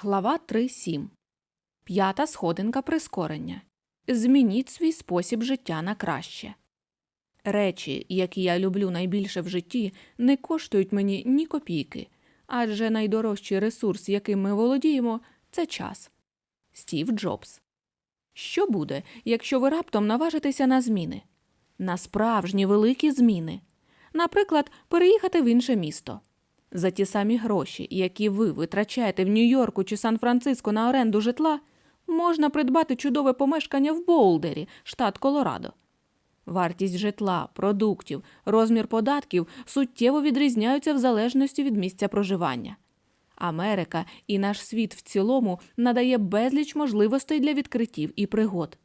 Глава 3.7. П'ята сходинка прискорення. Змініть свій спосіб життя на краще. Речі, які я люблю найбільше в житті, не коштують мені ні копійки, адже найдорожчий ресурс, яким ми володіємо, це час. Стів Джобс. Що буде, якщо ви раптом наважитеся на зміни? На справжні великі зміни. Наприклад, переїхати в інше місто. За ті самі гроші, які ви витрачаєте в Нью-Йорку чи Сан-Франциско на оренду житла, можна придбати чудове помешкання в Болдері, штат Колорадо. Вартість житла, продуктів, розмір податків суттєво відрізняються в залежності від місця проживання. Америка і наш світ в цілому надає безліч можливостей для відкриттів і пригод.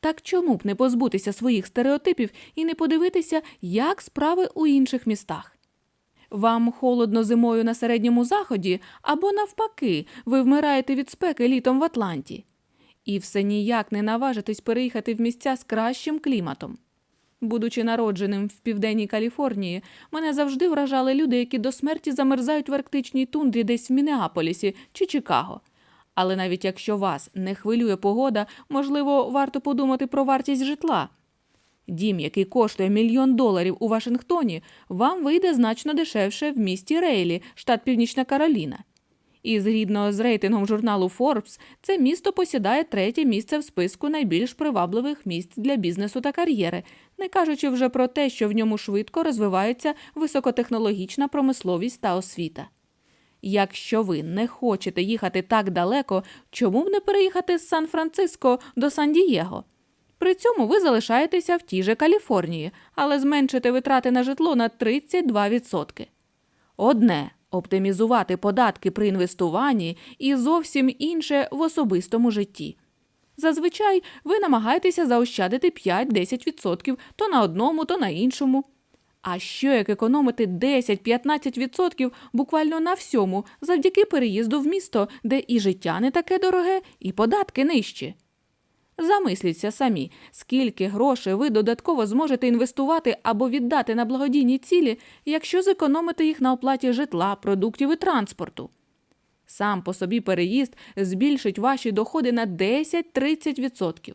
Так чому б не позбутися своїх стереотипів і не подивитися, як справи у інших містах? Вам холодно зимою на середньому заході, або навпаки, ви вмираєте від спеки літом в Атланті. І все ніяк не наважитесь переїхати в місця з кращим кліматом. Будучи народженим в південній Каліфорнії, мене завжди вражали люди, які до смерті замерзають в арктичній тундрі десь в Мінеаполісі чи Чикаго. Але навіть якщо вас не хвилює погода, можливо, варто подумати про вартість житла. Дім, який коштує мільйон доларів у Вашингтоні, вам вийде значно дешевше в місті Рейлі, штат Північна Кароліна. І згідно з рейтингом журналу Forbes, це місто посідає третє місце в списку найбільш привабливих місць для бізнесу та кар'єри, не кажучи вже про те, що в ньому швидко розвивається високотехнологічна промисловість та освіта. Якщо ви не хочете їхати так далеко, чому б не переїхати з Сан-Франциско до Сан-Дієго? При цьому ви залишаєтеся в тій же Каліфорнії, але зменшите витрати на житло на 32%. Одне оптимізувати податки при інвестуванні і зовсім інше в особистому житті. Зазвичай ви намагаєтеся заощадити 5-10% то на одному, то на іншому. А що як економити 10-15% буквально на всьому завдяки переїзду в місто, де і життя не таке дороге, і податки нижчі? Замисліться самі, скільки грошей ви додатково зможете інвестувати або віддати на благодійні цілі, якщо зекономите їх на оплаті житла, продуктів і транспорту. Сам по собі переїзд збільшить ваші доходи на 10-30%.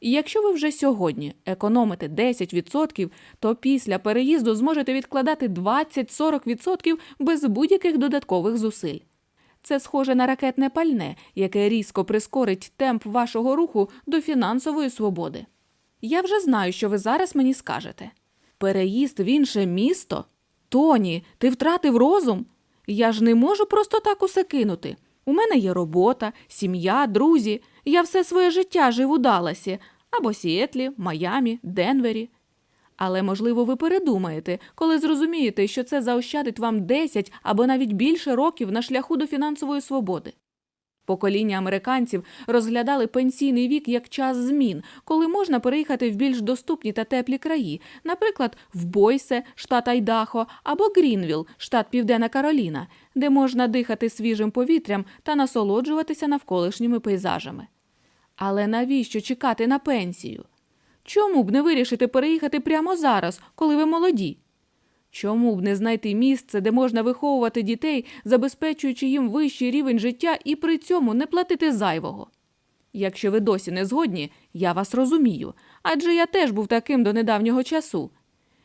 І якщо ви вже сьогодні економите 10%, то після переїзду зможете відкладати 20-40% без будь-яких додаткових зусиль. Це схоже на ракетне пальне, яке різко прискорить темп вашого руху до фінансової свободи. Я вже знаю, що ви зараз мені скажете. Переїзд в інше місто? Тоні, ти втратив розум? Я ж не можу просто так усе кинути. У мене є робота, сім'я, друзі. Я все своє життя жив у Далласі, або Сіетлі, Майамі, Денвері. Але, можливо, ви передумаєте, коли зрозумієте, що це заощадить вам 10 або навіть більше років на шляху до фінансової свободи. Покоління американців розглядали пенсійний вік як час змін, коли можна переїхати в більш доступні та теплі краї, наприклад, в Бойсе, штат Айдахо, або Грінвіл, штат Південна Кароліна, де можна дихати свіжим повітрям та насолоджуватися навколишніми пейзажами. Але навіщо чекати на пенсію? Чому б не вирішити переїхати прямо зараз, коли ви молоді? Чому б не знайти місце, де можна виховувати дітей, забезпечуючи їм вищий рівень життя і при цьому не платити зайвого? Якщо ви досі не згодні, я вас розумію, адже я теж був таким до недавнього часу.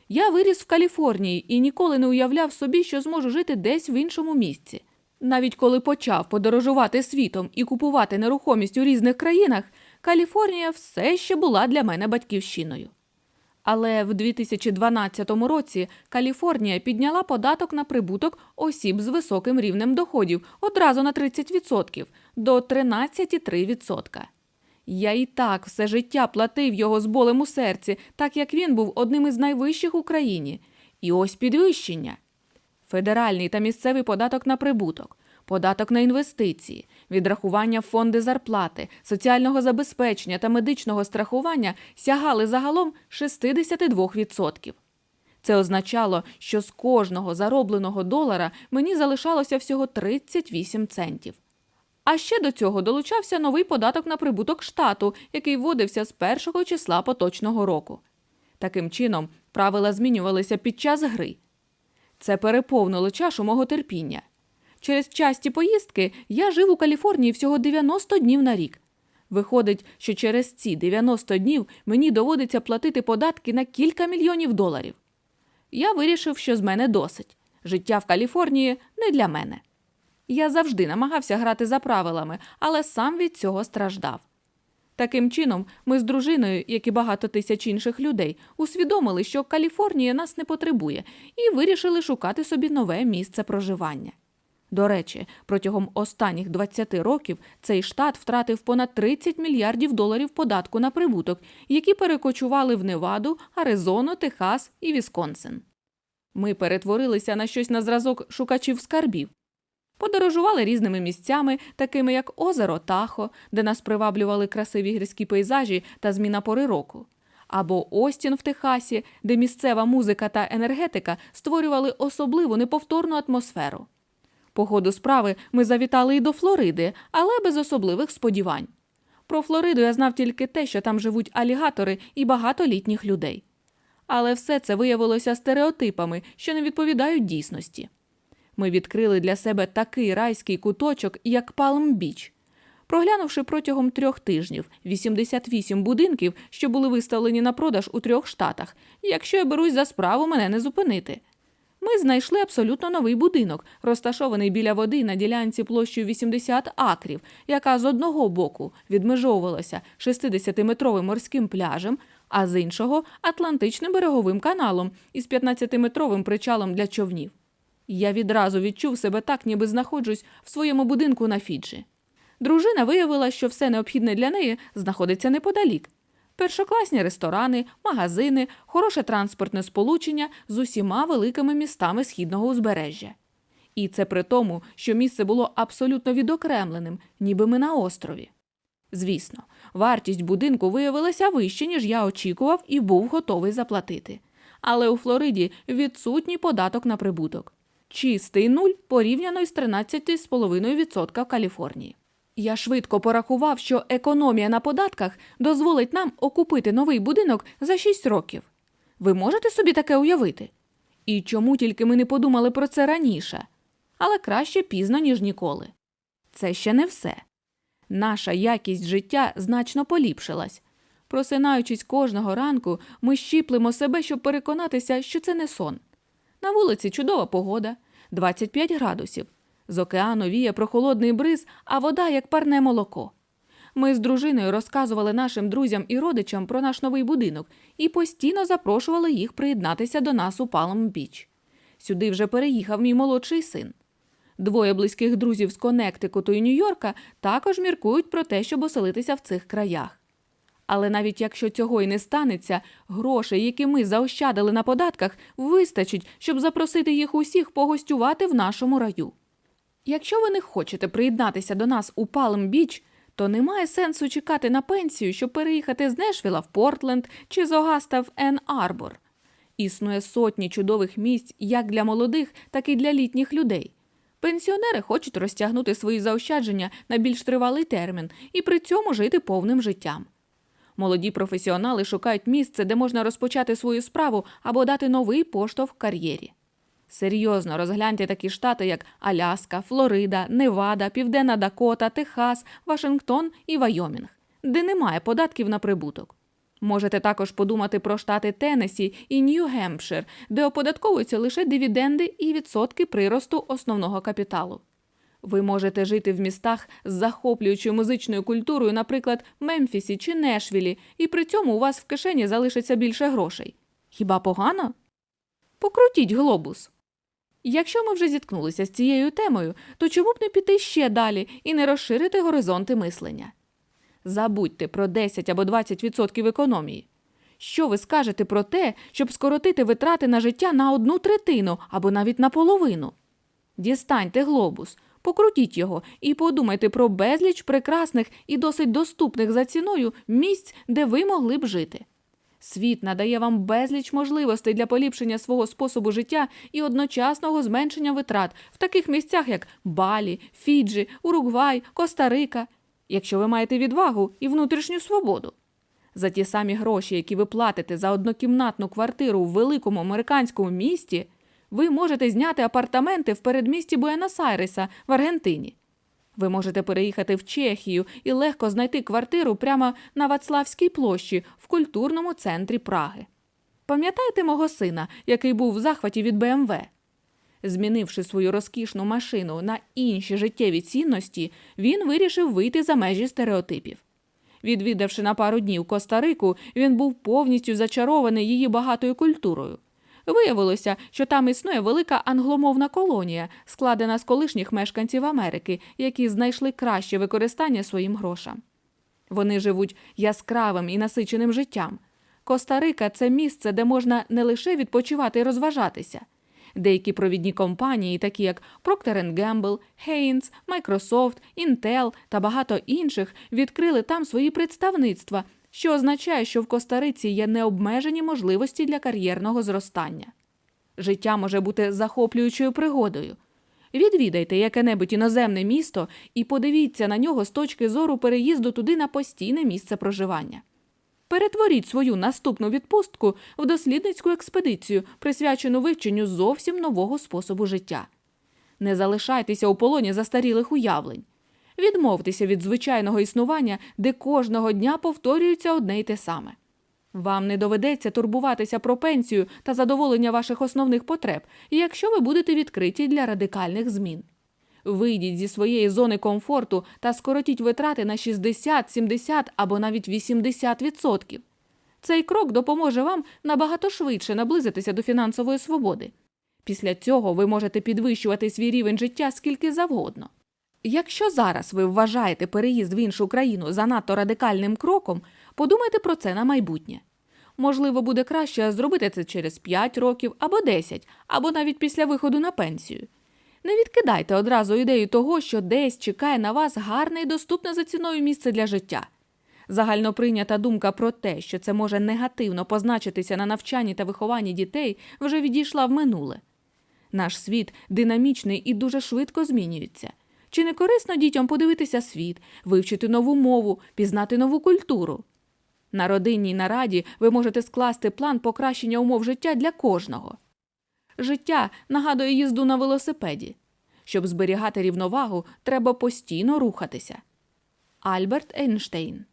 Я виріс в Каліфорнії і ніколи не уявляв собі, що зможу жити десь в іншому місці. Навіть коли почав подорожувати світом і купувати нерухомість у різних країнах, Каліфорнія все ще була для мене батьківщиною. Але в 2012 році Каліфорнія підняла податок на прибуток осіб з високим рівнем доходів одразу на 30% до 13,3%. Я і так все життя платив його з болем у серці, так як він був одним із найвищих у країні. І ось підвищення. Федеральний та місцевий податок на прибуток, податок на інвестиції, відрахування фонди зарплати, соціального забезпечення та медичного страхування сягали загалом 62%. Це означало, що з кожного заробленого долара мені залишалося всього 38 центів. А ще до цього долучався новий податок на прибуток штату, який вводився з першого числа поточного року. Таким чином, правила змінювалися під час гри. Це переповнило чашу мого терпіння. Через часті поїздки я жив у Каліфорнії всього 90 днів на рік. Виходить, що через ці 90 днів мені доводиться платити податки на кілька мільйонів доларів. Я вирішив, що з мене досить. Життя в Каліфорнії не для мене. Я завжди намагався грати за правилами, але сам від цього страждав. Таким чином, ми з дружиною, як і багато тисяч інших людей, усвідомили, що Каліфорнія нас не потребує, і вирішили шукати собі нове місце проживання. До речі, протягом останніх 20 років цей штат втратив понад 30 мільярдів доларів податку на прибуток, які перекочували в Неваду, Аризону, Техас і Вісконсин. Ми перетворилися на щось на зразок шукачів скарбів. Подорожували різними місцями, такими як озеро Тахо, де нас приваблювали красиві гірські пейзажі та зміна пори року, або Остін в Техасі, де місцева музика та енергетика створювали особливу неповторну атмосферу. По ходу справи ми завітали і до Флориди, але без особливих сподівань. Про Флориду я знав тільки те, що там живуть алігатори і багато літніх людей. Але все це виявилося стереотипами, що не відповідають дійсності. Ми відкрили для себе такий райський куточок, як Палм-Біч. Проглянувши протягом трьох тижнів 88 будинків, що були виставлені на продаж у трьох штатах, якщо я берусь за справу, мене не зупинити. Ми знайшли абсолютно новий будинок, розташований біля води на ділянці площею 80 акрів, яка з одного боку відмежовувалася 60-метровим морським пляжем, а з іншого Атлантичним береговим каналом із 15-метровим причалом для човнів. Я відразу відчув себе так, ніби знаходжусь в своєму будинку на Фіджі. Дружина виявила, що все необхідне для неї знаходиться неподалік. Першокласні ресторани, магазини, хороше транспортне сполучення з усіма великими містами східного узбережжя. І це при тому, що місце було абсолютно відокремленим, ніби ми на острові. Звісно, вартість будинку виявилася вище, ніж я очікував і був готовий заплатити. Але у Флориді відсутній податок на прибуток. Чистий нуль порівняно із 13,5% в Каліфорнії. Я швидко порахував, що економія на податках дозволить нам окупити новий будинок за 6 років. Ви можете собі таке уявити? І чому тільки ми не подумали про це раніше? Але краще пізно, ніж ніколи. Це ще не все. Наша якість життя значно поліпшилась. Просинаючись кожного ранку, ми щіплемо себе, щоб переконатися, що це не сон. На вулиці чудова погода 25 градусів. З океану віє прохолодний бриз, а вода як парне молоко. Ми з дружиною розказували нашим друзям і родичам про наш новий будинок і постійно запрошували їх приєднатися до нас у Палм-Біч. Сюди вже переїхав мій молодший син. Двоє близьких друзів з Коннектикуту і Нью-Йорка також міркують про те, щоб оселитися в цих краях. Але навіть якщо цього і не станеться, грошей, які ми заощадили на податках, вистачить, щоб запросити їх усіх погостювати в нашому раю. Якщо ви не хочете приєднатися до нас у Палм-Біч, то немає сенсу чекати на пенсію, щоб переїхати з Нешвіла в Портленд чи з Огаста в Ен Арбор. Існує сотні чудових місць як для молодих, так і для літніх людей. Пенсіонери хочуть розтягнути свої заощадження на більш тривалий термін і при цьому жити повним життям. Молоді професіонали шукають місце, де можна розпочати свою справу або дати новий поштовх кар'єрі. Серйозно розгляньте такі штати, як Аляска, Флорида, Невада, Південна Дакота, Техас, Вашингтон і Вайомінг, де немає податків на прибуток. Можете також подумати про штати Теннессі і Нью-Гемпшир, де оподатковуються лише дивіденди і відсотки приросту основного капіталу. Ви можете жити в містах з захоплюючою музичною культурою, наприклад, Мемфісі чи Нешвілі, і при цьому у вас в кишені залишиться більше грошей. Хіба погано? Покрутіть глобус. Якщо ми вже зіткнулися з цією темою, то чому б не піти ще далі і не розширити горизонти мислення? Забудьте про 10 або 20% економії. Що ви скажете про те, щоб скоротити витрати на життя на одну третину або навіть на половину? Дістаньте глобус, покрутіть його і подумайте про безліч прекрасних і досить доступних за ціною місць, де ви могли б жити. Світ надає вам безліч можливостей для поліпшення свого способу життя і одночасного зменшення витрат в таких місцях, як Балі, Фіджі, Уругвай, Коста-Рика, якщо ви маєте відвагу і внутрішню свободу. За ті самі гроші, які ви платите за однокімнатну квартиру в великому американському місті, Ви можете зняти апартаменти в передмісті Буенос-Айреса в Аргентині. Ви можете переїхати в Чехію і легко знайти квартиру прямо на Вацлавській площі в культурному центрі Праги. Пам'ятаєте мого сина, який був в захваті від БМВ? Змінивши свою розкішну машину на інші життєві цінності, він вирішив вийти за межі стереотипів. Відвідавши на пару днів Коста-Рику, він був повністю зачарований її багатою культурою. Виявилося, що там існує велика англомовна колонія, складена з колишніх мешканців Америки, які знайшли краще використання своїм грошам. Вони живуть яскравим і насиченим життям. Коста-Рика – це місце, де можна не лише відпочивати і розважатися. Деякі провідні компанії, такі як Procter Gamble, Heinz, Microsoft, Intel та багато інших, відкрили там свої представництва, що означає, що в Коста-Риці є необмежені можливості для кар'єрного зростання. Життя може бути захоплюючою пригодою. Відвідайте яке-небудь іноземне місто і подивіться на нього з точки зору переїзду туди на постійне місце проживання. Перетворіть свою наступну відпустку в дослідницьку експедицію, присвячену вивченню зовсім нового способу життя. Не залишайтеся у полоні застарілих уявлень. Відмовтеся від звичайного існування, де кожного дня повторюється одне й те саме. Вам не доведеться турбуватися про пенсію та задоволення ваших основних потреб, якщо ви будете відкриті для радикальних змін. Вийдіть зі своєї зони комфорту та скоротіть витрати на 60, 70 або навіть 80%. Цей крок допоможе вам набагато швидше наблизитися до фінансової свободи. Після цього ви можете підвищувати свій рівень життя скільки завгодно. Якщо зараз ви вважаєте переїзд в іншу країну занадто радикальним кроком, подумайте про це на майбутнє. Можливо, буде краще зробити це через 5 років або 10, або навіть після виходу на пенсію. Не відкидайте одразу ідею того, що десь чекає на вас гарне і доступне за ціною місце для життя. Загальноприйнята думка про те, що це може негативно позначитися на навчанні та вихованні дітей, вже відійшла в минуле. Наш світ динамічний і дуже швидко змінюється. Чи не корисно дітям подивитися світ, вивчити нову мову, пізнати нову культуру? На родинній нараді ви можете скласти план покращення умов життя для кожного. Життя нагадує їзду на велосипеді. Щоб зберігати рівновагу, треба постійно рухатися. Альберт Ейнштейн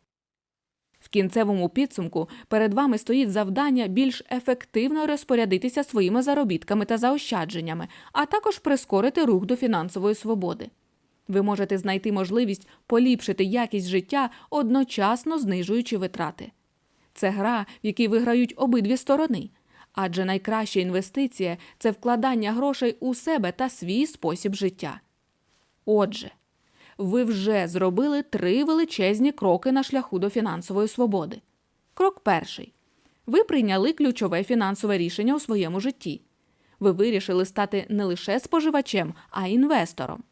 в кінцевому підсумку перед вами стоїть завдання більш ефективно розпорядитися своїми заробітками та заощадженнями, а також прискорити рух до фінансової свободи. Ви можете знайти можливість поліпшити якість життя, одночасно знижуючи витрати. Це гра, в якій виграють обидві сторони, адже найкраща інвестиція це вкладання грошей у себе та свій спосіб життя. Отже, ви вже зробили три величезні кроки на шляху до фінансової свободи. Крок перший. Ви прийняли ключове фінансове рішення у своєму житті. Ви вирішили стати не лише споживачем, а й інвестором.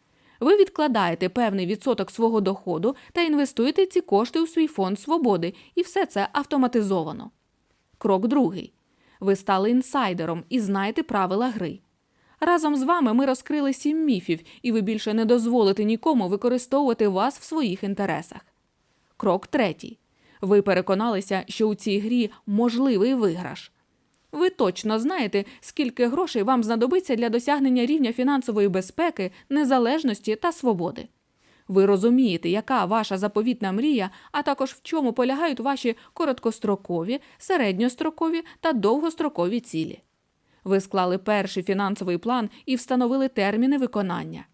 Ви відкладаєте певний відсоток свого доходу та інвестуєте ці кошти у свій фонд свободи, і все це автоматизовано. Крок другий. Ви стали інсайдером і знаєте правила гри. Разом з вами ми розкрили сім міфів, і ви більше не дозволите нікому використовувати вас в своїх інтересах. Крок третій. Ви переконалися, що у цій грі можливий виграш. Ви точно знаєте, скільки грошей вам знадобиться для досягнення рівня фінансової безпеки, незалежності та свободи. Ви розумієте, яка ваша заповітна мрія, а також в чому полягають ваші короткострокові, середньострокові та довгострокові цілі. Ви склали перший фінансовий план і встановили терміни виконання.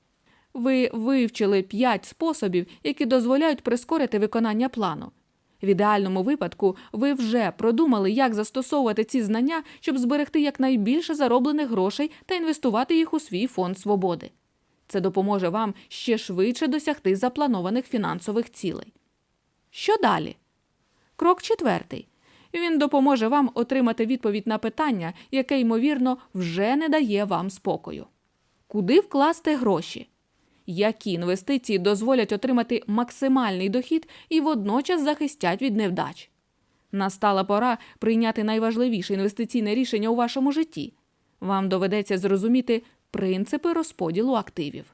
Ви вивчили п'ять способів, які дозволяють прискорити виконання плану. В ідеальному випадку ви вже продумали, як застосовувати ці знання, щоб зберегти якнайбільше зароблених грошей та інвестувати їх у свій фонд свободи. Це допоможе вам ще швидше досягти запланованих фінансових цілей. Що далі? Крок четвертий. Він допоможе вам отримати відповідь на питання, яке, ймовірно, вже не дає вам спокою. Куди вкласти гроші? Які інвестиції дозволять отримати максимальний дохід і водночас захистять від невдач? Настала пора прийняти найважливіше інвестиційне рішення у вашому житті. Вам доведеться зрозуміти принципи розподілу активів.